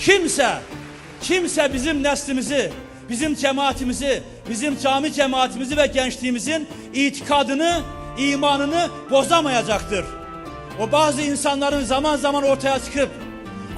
kimse, kimse bizim neslimizi, bizim cemaatimizi, bizim cami cemaatimizi ve gençliğimizin itikadını, imanını bozamayacaktır. O bazı insanların zaman zaman ortaya çıkıp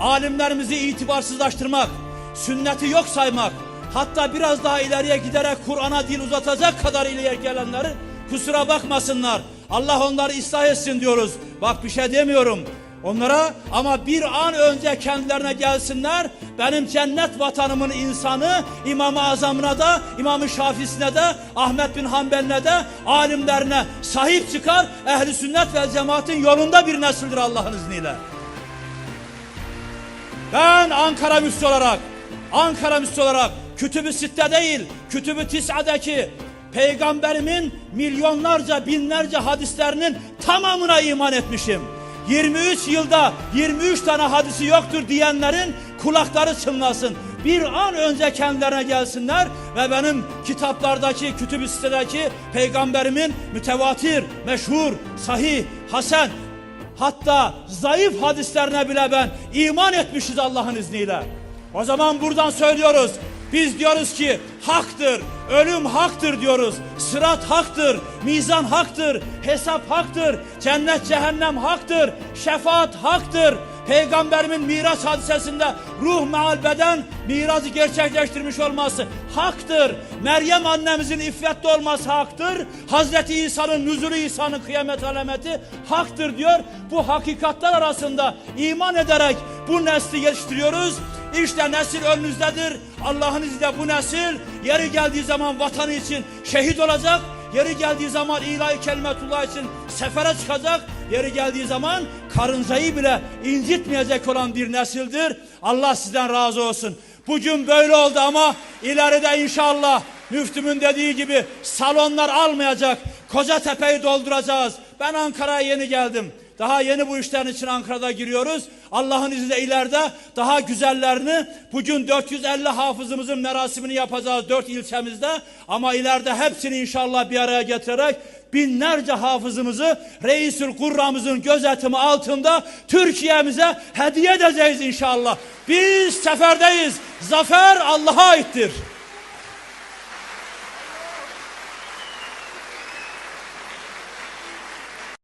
alimlerimizi itibarsızlaştırmak, sünneti yok saymak, hatta biraz daha ileriye giderek Kur'an'a dil uzatacak kadar ileri gelenleri kusura bakmasınlar. Allah onları ıslah etsin diyoruz. Bak bir şey demiyorum onlara ama bir an önce kendilerine gelsinler. Benim cennet vatanımın insanı İmam-ı Azam'ına da, İmam-ı Şafisine de, Ahmet bin Hanbel'ine de, alimlerine sahip çıkar. Ehli sünnet ve cemaatin yolunda bir nesildir Allah'ın izniyle. Ben Ankara Müftü olarak, Ankara Müftü olarak Kütüb-ü Sitte değil, Kütüb-ü Tis'adaki peygamberimin milyonlarca binlerce hadislerinin tamamına iman etmişim. 23 yılda 23 tane hadisi yoktur diyenlerin kulakları çınlasın. Bir an önce kendilerine gelsinler ve benim kitaplardaki, kütüb-i sitedeki peygamberimin mütevatir, meşhur, sahih, hasen Hatta zayıf hadislerine bile ben iman etmişiz Allah'ın izniyle. O zaman buradan söylüyoruz. Biz diyoruz ki haktır, ölüm haktır diyoruz. Sırat haktır, mizan haktır, hesap haktır, cennet cehennem haktır, şefaat haktır. Peygamberimin miras hadisesinde ruh meal beden miracı gerçekleştirmiş olması haktır. Meryem annemizin iffetli olması haktır. Hazreti İsa'nın nüzulü İsa'nın kıyamet alameti haktır diyor. Bu hakikatler arasında iman ederek bu nesli yetiştiriyoruz. İşte nesil önünüzdedir. Allah'ın izniyle bu nesil yeri geldiği zaman vatanı için şehit olacak. Yeri geldiği zaman ilahi kelimetullah için sefere çıkacak. Yeri geldiği zaman karıncayı bile incitmeyecek olan bir nesildir. Allah sizden razı olsun. Bugün böyle oldu ama ileride inşallah müftümün dediği gibi salonlar almayacak. Kocatepe'yi dolduracağız. Ben Ankara'ya yeni geldim. Daha yeni bu işlerin için Ankara'da giriyoruz. Allah'ın izniyle ileride daha güzellerini bugün 450 hafızımızın merasimini yapacağız dört ilçemizde. Ama ileride hepsini inşallah bir araya getirerek binlerce hafızımızı Reisül Kurra'mızın gözetimi altında Türkiye'mize hediye edeceğiz inşallah. Biz seferdeyiz. Zafer Allah'a aittir.